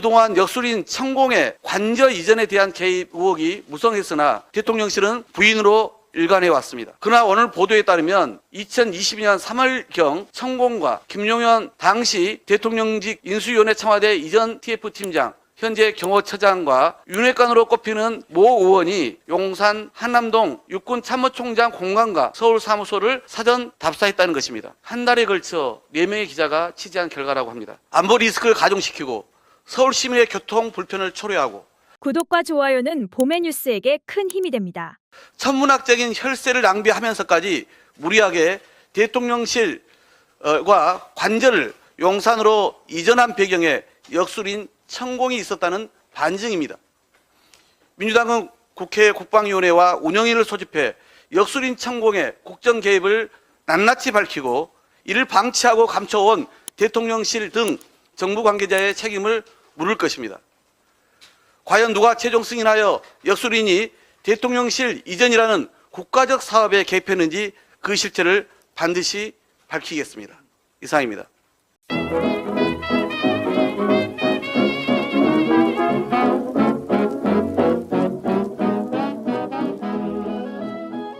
그동안 역술인 천공의 관저 이전에 대한 개입 의혹이 무성했으나 대통령실은 부인으로 일관해 왔습니다. 그러나 오늘 보도에 따르면 2022년 3월경 천공과 김용현 당시 대통령직 인수위원회 청와대 이전 TF팀장 현재 경호처장과 윤회관으로 꼽히는 모 의원이 용산 한남동 육군 참모총장 공간과 서울 사무소를 사전 답사했다는 것입니다. 한 달에 걸쳐 4명의 기자가 취재한 결과라고 합니다. 안보 리스크를 가중시키고 서울 시민의 교통 불편을 초래하고 구독과 좋아요는 봄의 뉴스에게 큰 힘이 됩니다. 천문학적인 혈세를 낭비하면서까지 무리하게 대통령실과 관절을 용산으로 이전한 배경에 역술인 천공이 있었다는 반증입니다. 민주당은 국회 국방위원회와 운영위를 소집해 역술인 천공의 국정 개입을 낱낱이 밝히고 이를 방치하고 감춰온 대통령실 등 정부 관계자의 책임을 물을 것입니다. 과연 누가 최종 승인하여 역술인이 대통령실 이전이라는 국가적 사업에 개입했는지 그 실체를 반드시 밝히겠습니다. 이상입니다.